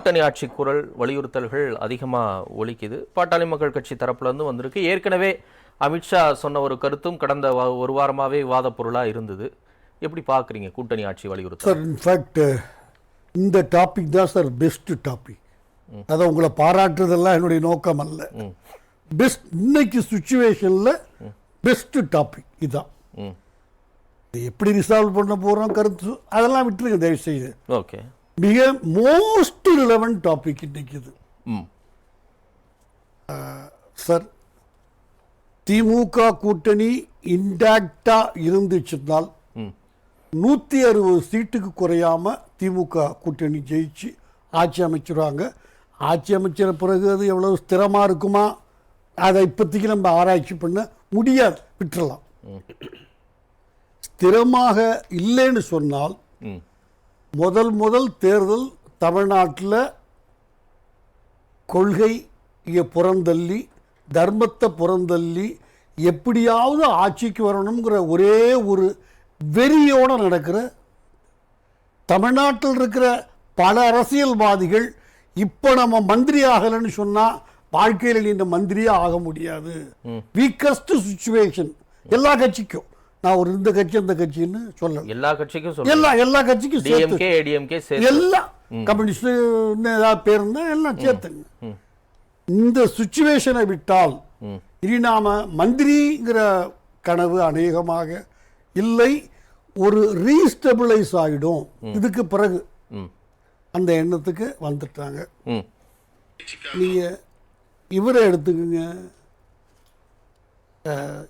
கூட்டணி ஆட்சி குரல் வலியுறுத்தல்கள் அதிகமாக ஒலிக்குது. பாட்டாளி மக்கள் கட்சி தரப்புல இருந்து வந்திருக்கு. ஏற்கனவே அமித்ஷா சொன்ன ஒரு கருத்தும் கடந்த ஒரு வாரமாவே விவாத பொருளா இருந்தது. எப்படி பார்க்குறீங்க கூட்டணி ஆட்சி வலியுறுத்தல்? சார் இன்ஃபேக்ட் இந்த டாபிக் தான் சார் பெஸ்ட் டாபிக் அதை உங்களை பாராட்டுறதெல்லாம் என்னுடைய நோக்கம் அல்ல. பெஸ்ட் இன்னைக்கு சுச்சுவேஷனில் பெஸ்ட் டாபிக் இதுதான் எப்படி ரிசால்வ் பண்ண போகிறோம் கருத்து அதெல்லாம் விட்டுருங்க தயவு செய்து ஓகே. மிக மோஸ்ட் ரிலவெண்ட் டாபிக் இன்னைக்கு இது. சார் திமுக கூட்டணி இன்டாக்டா இருந்துச்சுனால் நூற்றி அறுபது சீட்டுக்கு குறையாம திமுக கூட்டணி ஜெயிச்சு ஆட்சி அமைச்சிருவாங்க. ஆட்சி அமைச்சர பிறகு அது எவ்வளவு ஸ்திரமாக இருக்குமா? அதை இப்போதைக்கு நம்ம ஆராய்ச்சி பண்ண முடியாது. விட்டுறலாம். ஸ்திரமாக இல்லைன்னு சொன்னால் முதல் முதல் தேர்தல் தமிழ்நாட்டில் கொள்கையை புறந்தள்ளி தர்மத்தை புறந்தள்ளி எப்படியாவது ஆட்சிக்கு வரணுங்கிற ஒரே ஒரு வெறியோடு நடக்கிற தமிழ்நாட்டில் இருக்கிற பல அரசியல்வாதிகள் இப்போ நம்ம மந்திரி ஆகலைன்னு சொன்னால் வாழ்க்கையில் நீ இந்த மந்திரியே ஆக முடியாது. வீக்கஸ்ட் சுச்சுவேஷன் எல்லா கட்சிக்கும். நான் ஒரு இந்த கட்சி அந்த கட்சின்னு சொல்லல. எல்லா கட்சிக்கும் சொல்லுங்க. எல்லா எல்லா கட்சிக்கும் சேர்த்து. டிஎம்கே ஏடிஎம்கே எல்லாம் கம்யூனிஸ்ட் ஏதாவது பேர் இருந்தா எல்லாம் சேர்த்துங்க. இந்த சுச்சுவேஷனை விட்டால் இனி நாம மந்திரிங்கிற கனவு அநேகமாக இல்லை. ஒரு ரீஸ்டபிளைஸ் ஆகிடும் இதுக்கு பிறகு அந்த எண்ணத்துக்கு வந்துட்டாங்க. ம். நீங்க இவரை எடுத்துக்கோங்க.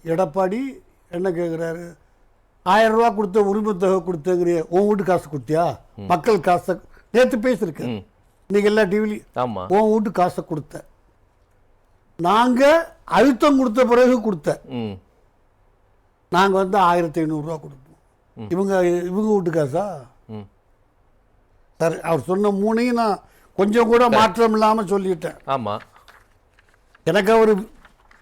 எடப்பாடி என்ன கேட்குறாரு ஆயிரம் ரூபா கொடுத்த உரிமை தொகை கொடுத்தங்கிறிய உன் வீட்டு காசு கொடுத்தியா? மக்கள் காசை நேற்று பேசியிருக்கேன். இன்னைக்கு எல்லா டிவிலையும் உன் வீட்டு காசை கொடுத்த நாங்க அழுத்தம் கொடுத்த பிறகு கொடுத்த ம். நாங்க வந்து ஆயிரத்தி ஐநூறுரூவா கொடுப்போம். இவங்க இவங்க வீட்டு காசா? சரி அவர் சொன்ன மூணையும் நான் கொஞ்சம் கூட மாற்றம் இல்லாம சொல்லிட்டேன். ஆமா. எனக்கு அவர்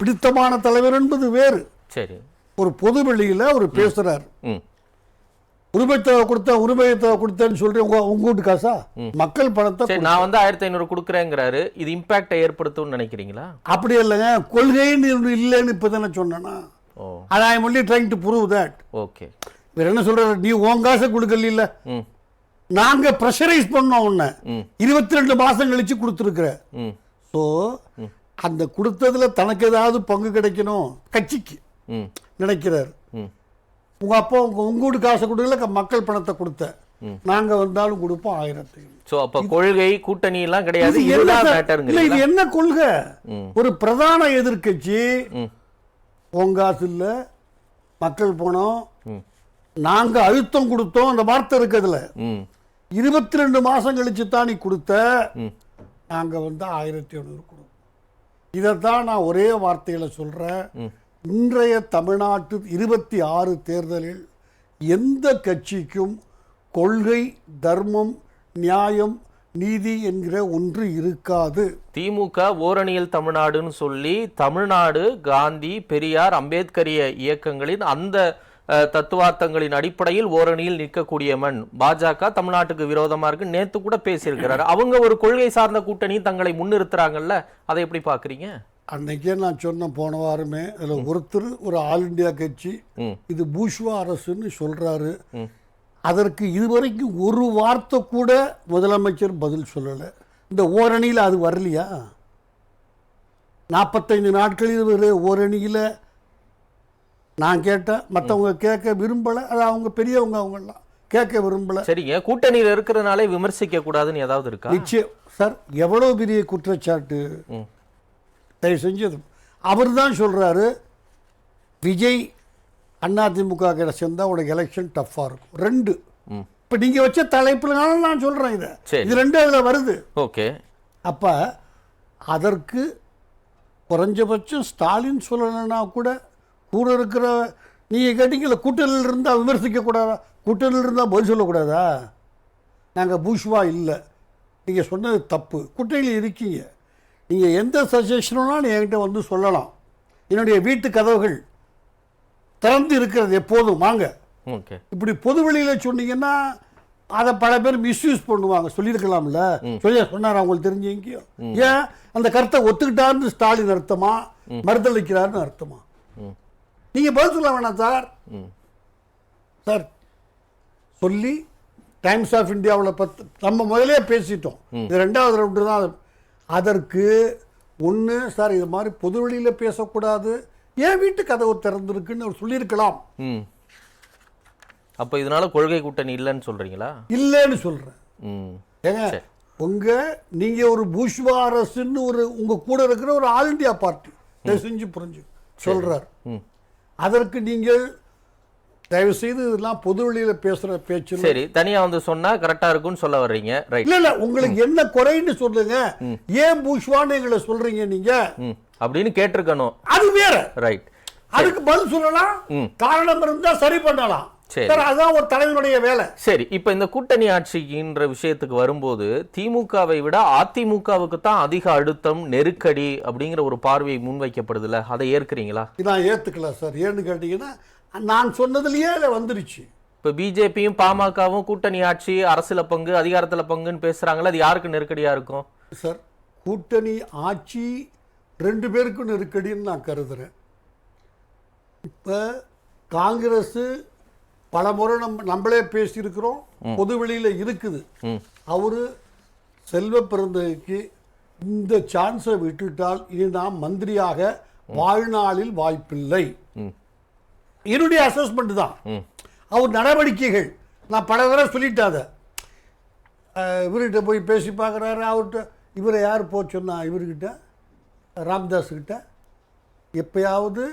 பிடித்தமான தலைவர் என்பது வேறு. சரி. ஒரு பொது வெளியில அவர் பேசுறாரு. ம். உரிமைத்தொகை கொடுத்த உரிமைத்தொகை கொடுத்தேன்னு சொல்றேன். உங்க உங்க வீட்டு காசா? மக்கள் பணத்தை நான் வந்து ஆயிரத்தி ஐநூறு கொடுக்குறேங்கிறாரு. இது இம்பாக்டை ஏற்படுத்தும்னு நினைக்கிறீங்களா? அப்படி இல்லைங்க. கொள்கைன்னு இல்லைன்னு இப்போ தானே சொன்னேன்னா. அது I only trying to prove that okay. இவர் என்ன சொல்றாரு? நீ உன் காசை கொடுக்கல இல்ல. நாங்க ப்ரெஷரைஸ் பண்ணோம் உன்னை. இருபத்தி ரெண்டு மாசம் கழிச்சு கொடுத்துருக்குற. ஸோ அந்த கொடுத்ததுல தனக்கு ஏதாவது பங்கு கிடைக்கணும்? கட்சிக்கு. நினைக்கிறாரு. ம். உங்க அப்பா உங்க உங்க வீட்டு காசை கொடுக்கல மக்கள் பணத்தை கொடுத்த. நாங்க வந்தாலும் கொடுப்போம் ஆயிரத்தி சோ அப்ப கொள்கை கூட்டணி எல்லாம் கிடையாது? இல்ல இது என்ன கொள்கை. ஒரு பிரதான எதிர்க்கட்சி. ம். உன் காசு இல்ல மக்கள் பணம். ம். நாங்க அழுத்தம் கொடுத்தோம் அந்த வார்த்தை இருக்குதுல. இருபத்தி ரெண்டு மாசம் கழிச்சு தான் நீ கொடுத்த. ம். நாங்க வந்து ஆயிரத்தி எழுநூறு கொடுப்போம். இதைத்தான் நான் ஒரே வார்த்தையில சொல்றேன். இன்றைய தமிழ்நாட்டு இருபத்தி ஆறு தேர்தலில் எந்த கட்சிக்கும் கொள்கை தர்மம் நியாயம் நீதி என்கிற ஒன்று இருக்காது. திமுக ஓரணியில் தமிழ்நாடுன்னு சொல்லி தமிழ்நாடு காந்தி பெரியார் அம்பேத்கரிய இயக்கங்களின் அந்த தத்துவார்த்தங்களின் அடிப்படையில் ஓரணியில் நிற்கக்கூடியவன் பாஜக தமிழ்நாட்டுக்கு விரோதமா இருக்கு நேத்து கூட பேசியிருக்கிறாரு. அவங்க ஒரு கொள்கை சார்ந்த கூட்டணி தங்களை முன்னிறுத்துறாங்கல்ல அதை எப்படி பாக்குறீங்க அன்னைக்கே நான் சொன்ன போன வாரமே அதில் ஒருத்தர் ஒரு ஆல் இந்தியா கட்சி இது பூஷ்வா அரசுன்னு சொல்றாரு. அதற்கு இதுவரைக்கும் ஒரு வார்த்தை கூட முதலமைச்சர் பதில் சொல்லலை. இந்த ஓரணியில் அது வரலையா? நாற்பத்தைந்து நாட்களில் ஓரணியில் நான் கேட்டேன் மற்றவங்க கேட்க விரும்பலை அது அவங்க பெரியவங்க அவங்கெல்லாம் கேட்க விரும்பலை. சரிங்க கூட்டணியில இருக்கிறதுனாலே விமர்சிக்க கூடாதுன்னு ஏதாவது இருக்கா? நிச்சயம். சார் எவ்வளோ பெரிய குற்றச்சாட்டு. தயவு செஞ்சு அவர் தான் சொல்கிறாரு விஜய் அதிமுக கிட்ட சேர்ந்தா உனக்கு எலெக்ஷன் டஃப்பாக இருக்கும். ரெண்டு. இப்போ நீங்கள் வச்ச தலைப்புலனால நான் சொல்கிறேன் இதை. இது ரெண்டு அதில் வருது. ஓகே. அப்போ அதற்கு குறைஞ்சபட்சம் ஸ்டாலின் சொல்லலைன்னா கூட கூட இருக்கிற நீங்கள் கேட்டீங்கல்ல கூட்டணியில் இருந்தால் விமர்சிக்கக்கூடாதா கூட்டணியில் இருந்தால் பதில் சொல்லக்கூடாதா? நாங்கள் பூஷ்வா இல்லை. நீங்கள் சொன்னது தப்பு. கூட்டணியில் இருக்கீங்க. நீங்கள் எந்த சஜஷனும்னாலும் என்கிட்ட வந்து சொல்லலாம். என்னுடைய வீட்டு கதவுகள் திறந்து இருக்கிறது எப்போதும். வாங்க. இப்படி பொது வெளியில் சொன்னீங்கன்னா அதை பல பேர் மிஸ்யூஸ் பண்ணுவாங்க. சொல்லியிருக்கலாம்ல. சொல்லி சொன்னார் அவங்களுக்கு தெரிஞ்சு எங்கேயும் ஏன்? அந்த கருத்தை ஒத்துக்கிட்டாருன்னு ஸ்டாலின் அர்த்தமா? மறுதளிக்கிறாருன்னு அர்த்தமா? ம். நீங்க பதில் சொல்ல வேணாம் சார். சார் சொல்லி டைம்ஸ் ஆஃப் இந்தியாவில் பத்து நம்ம முதலே பேசிட்டோம். இது ரெண்டாவது ரவுண்டு தான். அதற்கு ஒன்று சார் இது மாதிரி பொது வெளியில் பேசக்கூடாது. ஏன் வீட்டு கதவு திறந்திருக்குன்னு அவர் சொல்லியிருக்கலாம். அப்போ இதனால கொள்கை கூட்டணி இல்லைன்னு சொல்றீங்களா? இல்லைன்னு சொல்கிறேன் ஏங்க சரி. உங்க நீங்க ஒரு பூஷ்வா அரசுன்னு ஒரு உங்க கூட இருக்கிற ஒரு ஆல் இந்தியா பார்ட்டி. செஞ்சு புரிஞ்சு சொல்றார். ம். அதற்கு நீங்கள் தயவு செய்து இதெல்லாம் பொது வெளியில பேசுற பேச்சு. சரி தனியா வந்து சொன்னா கரெக்டா இருக்கும்னு சொல்ல வர்றீங்க. ரைட் இல்ல இல்ல உங்களுக்கு என்ன குறைன்னு சொல்லுங்க. ஏன் பூஷ்வான்னு எங்களை சொல்றீங்க நீங்க? அப்படின்னு கேட்டிருக்கணும். அது வேற. ரைட் அதுக்கு பதில் சொல்லலாம். காரணம் இருந்தா சரி பண்ணலாம். சரி. அதான் ஒரு தலைவனுடைய வேலை. சரி இப்போ இந்த கூட்டணி ஆட்சிக்குன்ற விஷயத்துக்கு வரும்போது திமுகவை விட அதிமுகவுக்கு தான் அதிக அழுத்தம் நெருக்கடி அப்படிங்கிற ஒரு பார்வை முன்வைக்கப்படுதுல்ல அதை ஏற்கிறீங்களா? நான் ஏத்துக்கல சார். ஏன்னு கேட்டீங்கன்னா நான் சொன்னதுலயே வந்துருச்சு. இப்போ பிஜேபியும் பாமகவும் கூட்டணி ஆட்சி அரசுல பங்கு அதிகாரத்துல பங்குன்னு பேசுறாங்களா அது யாருக்கு நெருக்கடியா இருக்கும்? சார் கூட்டணி ஆட்சி ரெண்டு பேருக்கும் நெருக்கடின்னு நான் கருதுறேன். இப்போ காங்கிரஸ் பல முறை நம்ம நம்மளே பேசியிருக்கிறோம் பொது வெளியில் இருக்குது. அவரு செல்வ பிறந்தகைக்கு இந்த சான்ஸை விட்டுட்டால் இனி நாம் மந்திரியாக வாழ்நாளில் வாய்ப்பில்லை. என்னுடைய அசஸ்மெண்ட் தான். அவர் நடவடிக்கைகள் நான் பல தடவை சொல்லிட்டேன் அதை. இவர்கிட்ட போய் பேசி பார்க்குறாரு அவர்கிட்ட இவரை யார் போக சொன்னா? இவர்கிட்ட ராம்தாஸ் கிட்ட எப்பயாவது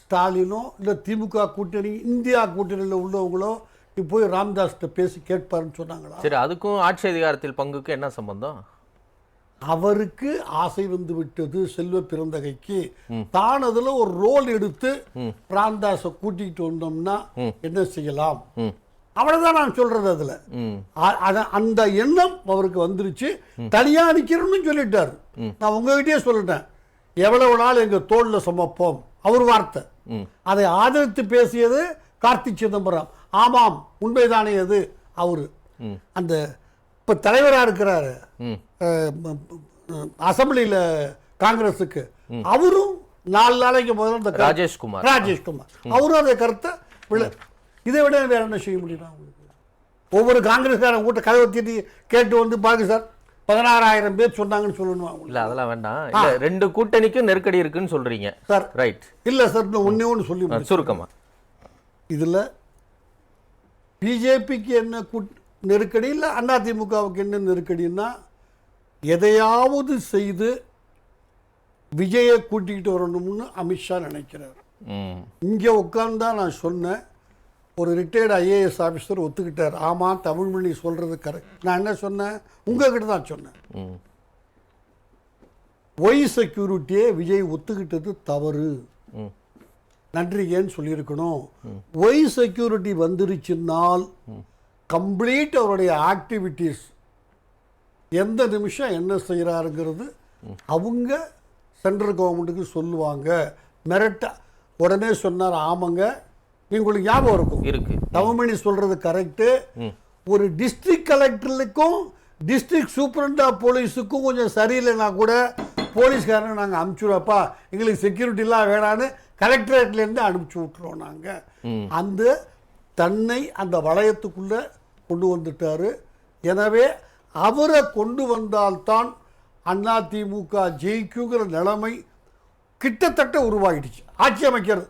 ஸ்டாலினோ இல்லை திமுக கூட்டணி இந்தியா கூட்டணியில் உள்ளவங்களோ போய் ராம்தாஸ்கிட்ட பேசி கேட்பாருன்னு சொன்னாங்களா? சரி அதுக்கும் ஆட்சி அதிகாரத்தில் பங்குக்கு என்ன சம்பந்தம்? அவருக்கு ஆசை வந்து விட்டது செல்வ பிறந்தகைக்கு. தான் அதுல ஒரு ரோல் எடுத்து பிராந்தாச கூட்டிகிட்டு வந்தோம்னா என்ன செய்யலாம்? அவ்வளவுதான் நான் சொல்றது அதுல. அந்த எண்ணம் அவருக்கு வந்துருச்சு. தனியா நிக்கிறோம்னு சொல்லிட்டாரு. நான் உங்ககிட்டயே சொல்லிட்டேன். எவ்வளவு நாள் எங்க தோல்ல சுமப்போம்? அவர் வார்த்தை. அதை ஆதரித்து பேசியது கார்த்தி சிதம்பரம். ஆமாம் உண்மைதானே அது? அவரு. அந்த இப்ப தலைவரா இருக்கிறாரு அசெம்பிளியில காங்கிரஸுக்கு. அவரும் நாலு நாளைக்கு முதல்ல கருத்து- ராஜேஷ்குமார் ராஜேஷ்குமார் அவரும் அந்த கருத்தை இதை விட வேற என்ன செய்ய முடியும் ஒவ்வொரு காங்கிரஸ்காரன் கூட்ட கதவை தீட்டி கேட்டு வந்து பாருங்க சார் பதினாறாயிரம் பேர் சொன்னாங்கன்னு சொல்லணும். இல்ல அதெல்லாம் வேண்டாம். இல்ல ரெண்டு கூட்டணிக்கும் நெருக்கடி இருக்குன்னு சொல்றீங்க. சார். ரைட் இல்ல சார் இன்னும் ஒண்ணே ஒன்று சொல்லி முடிச்சு. சுருக்கமா. இதுல பிஜேபிக்கு என்ன கூட் நெருக்கடி இல்லை அதிமுகவுக்கு என்ன நெருக்கடின்னா எதையாவது செய்து விஜயை கூட்டிக்கிட்டு வரணும்னு அமித்ஷா நினைக்கிறார். இங்கே உட்கார்ந்தா நான் சொன்னேன் ஒரு ரிட்டையர்டு ஐஏஎஸ் ஆஃபீஸர் ஒத்துக்கிட்டார். ஆமாம் தமிழ்மொழி சொல்கிறது கரெக்ட் நான் என்ன சொன்னேன்? உங்ககிட்ட தான் சொன்னேன். ஒய் செக்யூரிட்டியே விஜய் ஒத்துக்கிட்டது தவறு. ம். நன்றிகன்னு சொல்லியிருக்கணும். ஒய் செக்யூரிட்டி வந்துருச்சுன்னால் கம்ப்ளீட் அவருடைய ஆக்டிவிட்டீஸ் எந்த நிமிஷம் என்ன செய்கிறாருங்கிறது அவங்க சென்ட்ரல் கவர்மெண்ட்டுக்கு சொல்லுவாங்க. மிரட்ட உடனே சொன்னார் ஆமாங்க உங்களுக்கு ஞாபகம் இருக்கும். இருக்கு. தவமணி சொல்றது கரெக்டு ஒரு டிஸ்ட்ரிக்ட் கலெக்டருக்கும் டிஸ்ட்ரிக்ட் சூப்பரண்ட் போலீஸுக்கும் கொஞ்சம் சரியில்லைன்னா கூட போலீஸ்காரங்க நாங்கள் அனுப்பிச்சுடுறப்பா எங்களுக்கு செக்யூரிட்டிலாம் வேணான்னு கலெக்டரேட்லேருந்து அனுப்பிச்சி விட்டுருவோம் நாங்கள் அந்த தன்னை அந்த வளையத்துக்குள்ளே கொண்டு வந்துட்டாரு. எனவே அவரை கொண்டு வந்தால்தான் அதிமுக ஜெயிக்குங்கிற நிலைமை கிட்டத்தட்ட உருவாகிடுச்சு ஆட்சி அமைக்கிறது.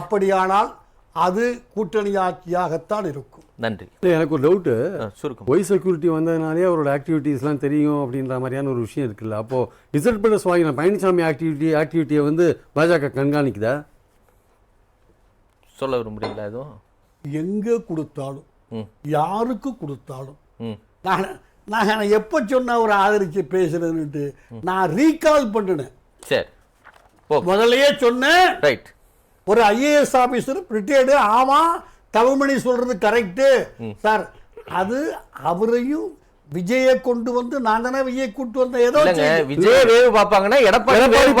அப்படியானால் அது கூட்டணி ஆட்சியாகத்தான் இருக்கும். நன்றி. இல்லை எனக்கு ஒரு டவுட்டு சுருக்கம். ஒய் செக்யூரிட்டி வந்ததுனாலே அவரோட ஆக்டிவிட்டீஸ்லாம் தெரியும் அப்படின்ற மாதிரியான ஒரு விஷயம் இருக்குல்ல. அப்போது பண்ண சுவாகின பழனிசாமி ஆக்டிவிட்டி ஆக்டிவிட்டியை வந்து பாஜக கண்காணிக்குதா? சொல்ல விரும்புறீங்களா எதுவும்? எங்கே கொடுத்தாலும். யாருக்கு கொடுத்தாலும். நான் நான் எப்போ சொன்ன ஒரு ஆதரிச்சு பேசுறேன்னுட்டு நான் ரீகால் பண்ணினேன். சரி. ஓகே முதல்லயே சொன்னேன். ரைட் ஒரு ஐஏஎஸ் ஆபீசர் ரிட்டையர்டு ஆமாம் தமிழ்மணி சொல்றது கரெக்டு சார் அது அவரையும் விஜயை கொண்டு வந்து நான் தானே விஜய் கூட்டு வந்தேன். ஏதோ. விஜய் வேவு பாப்பாங்கன்னா எடப்பாடி வேவு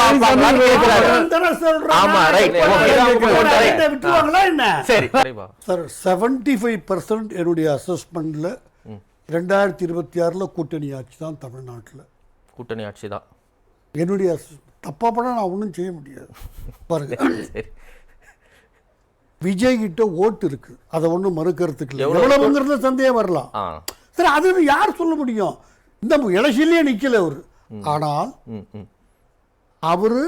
விட்டுருவாங்களா என்ன? சரி. சார் செவன்டி ஃபைவ் பர்சன்ட் என்னுடைய அசஸ்மெண்ட்டில் ரெண்டாயிரத்தி இருபத்தி ஆறில் கூட்டணி ஆட்சி தான் தமிழ்நாட்டில். கூட்டணி ஆட்சி தான். என்னுடைய தப்பா பண்ண நான் ஒன்றும் செய்ய முடியாது. பாருங்க. சரி. விஜய் கிட்ட ஓட்டு இருக்கு. அதை ஒன்றும் மறுக்கிறதுக்கு இல்லை. எவ்வளவு எவ்வளவுங்கிறத சந்தேகம் வரலாம். ஆ. சரி அது யார் சொல்ல முடியும்? இந்த எலெக்ஷன்லேயே நிக்கல அவர். ஆனால் அவர்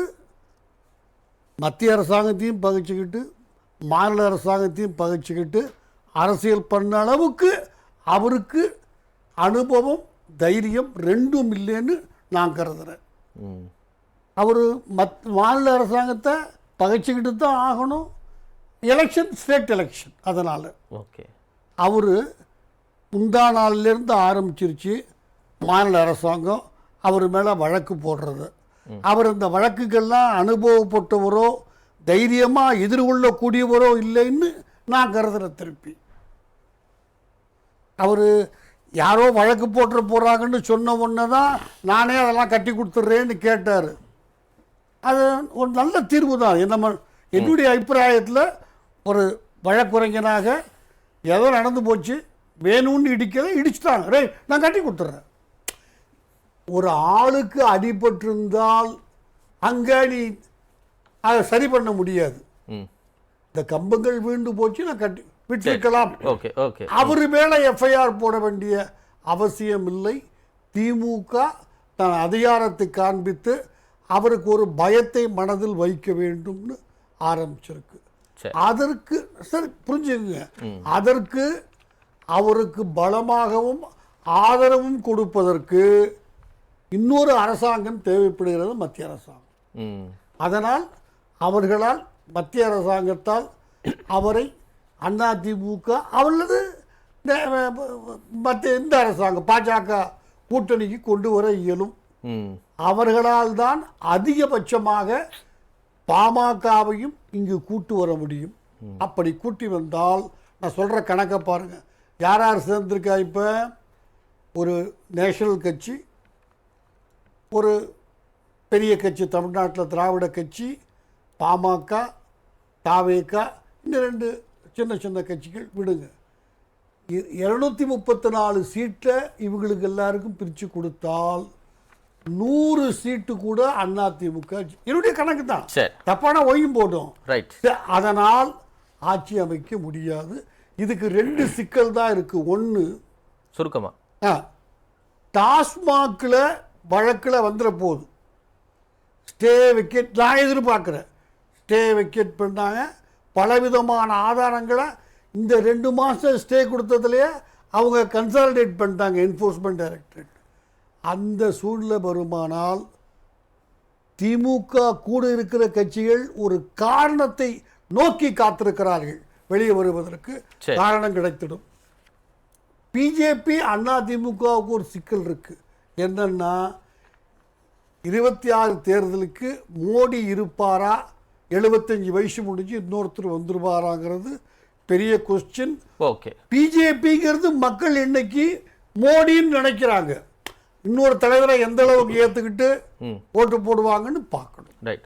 மத்திய அரசாங்கத்தையும் பகிச்சுக்கிட்டு மாநில அரசாங்கத்தையும் பகிச்சுக்கிட்டு அரசியல் பண்ண அளவுக்கு அவருக்கு அனுபவம் தைரியம் ரெண்டும் இல்லைன்னு நான் கருதுறேன். ம். அவர் மத் மாநில அரசாங்கத்தை பகைச்சிக்கிட்டு தான் ஆகணும். எலெக்ஷன் ஸ்டேட் எலெக்ஷன் அதனால். ஓகே. அவர் முந்தா நாள்லேருந்து ஆரம்பிச்சிருச்சு மாநில அரசாங்கம். அவர் மேலே வழக்கு போடுறது. அவர் இந்த வழக்குக்கெல்லாம் அனுபவப்பட்டவரோ தைரியமாக எதிர்கொள்ளக்கூடியவரோ இல்லைன்னு நான் கருதுகிறேன் திருப்பி. அவர் யாரோ வழக்கு போட்டு போகிறாங்கன்னு சொன்ன உடனே தான் நானே அதெல்லாம் கட்டி கொடுத்துட்றேன்னு கேட்டார். அது ஒரு நல்ல தீர்வு தான். நம்ம என்னுடைய அபிப்பிராயத்தில் ஒரு வழக்குரைஞனாக ஏதோ நடந்து போச்சு. வேணும்னு இடிக்கல இடிச்சிட்டாங்க. ரே நான் கட்டி கொடுத்துட்றேன். ஒரு ஆளுக்கு அடிபட்டிருந்தால் அங்கே நீ அதை சரி பண்ண முடியாது. இந்த கம்பங்கள் வீண்டு போச்சு நான் கட்டி விட்டிருக்கலாம். அவர் மேலே எஃப்ஐஆர் போட வேண்டிய அவசியம் இல்லை. திமுக தன் அதிகாரத்தை காண்பித்து அவருக்கு ஒரு பயத்தை மனதில் வைக்க வேண்டும்னு ஆரம்பிச்சிருக்கு. சரி. அதற்கு சரி புரிஞ்சுங்க அதற்கு அவருக்கு பலமாகவும் ஆதரவும் கொடுப்பதற்கு இன்னொரு அரசாங்கம் தேவைப்படுகிறது மத்திய அரசாங்கம். அதனால் அவர்களால் மத்திய அரசாங்கத்தால் அவரை அதிமுக அல்லது மற்ற இந்த அரசாங்கம் பாஜக கூட்டணிக்கு கொண்டு வர இயலும். அவர்களால் தான் அதிகபட்சமாக பாமகவையும் இங்கு கூட்டு வர முடியும். அப்படி கூட்டி வந்தால் நான் சொல்கிற கணக்கை பாருங்க. யார் யார் சேர்ந்திருக்கா இப்போ? ஒரு நேஷனல் கட்சி ஒரு பெரிய கட்சி தமிழ்நாட்டில் திராவிட கட்சி பாமக தாவேக இன்னும் ரெண்டு சின்ன சின்ன கட்சிகள் விடுங்க. இரநூத்தி முப்பத்தி நாலு சீட்டை இவங்களுக்கு எல்லாருக்கும் பிரித்து கொடுத்தால் நூறு சீட்டு கூட அதிமுக என்னுடைய கணக்கு தான் சரி. தப்பான ஒய்யும் போட்டோம் ரைட் அதனால் ஆட்சி அமைக்க முடியாது. இதுக்கு ரெண்டு சிக்கல் தான் இருக்கு. ஒன்று சுருக்கமா. டாஸ்மாகில் வழக்கில் வந்துட போகுது ஸ்டே விக்கெட் நான் எதிர்பார்க்குறேன். ஸ்டே விக்கெட் பண்ணாங்க. பலவிதமான ஆதாரங்களை இந்த ரெண்டு மாதம் ஸ்டே கொடுத்ததுலேயே அவங்க கன்சாலிடேட் பண்ணிட்டாங்க என்ஃபோர்ஸ்மெண்ட் டைரக்டரேட் அந்த சூழ்நிலை வருமானால் திமுக கூட இருக்கிற கட்சிகள் ஒரு காரணத்தை நோக்கி காத்திருக்கிறார்கள். வெளியே வருவதற்கு. காரணம் கிடைத்திடும். பிஜேபி அண்ணா திமுகவுக்கு ஒரு சிக்கல் இருக்கு. என்னன்னா இருபத்தி ஆறு தேர்தலுக்கு மோடி இருப்பாரா? எழுபத்தஞ்சு வயசு முடிஞ்சு இன்னொருத்தர் வந்துருவாராங்கிறது பெரிய கொஸ்டின் ஓகே. பிஜேபிங்கிறது மக்கள் இன்னைக்கு மோடின்னு நினைக்கிறாங்க. இன்னொரு தலைவரை எந்த அளவுக்கு ஏற்றுக்கிட்டு ஓட்டு போடுவாங்கன்னு பார்க்கணும். ரைட்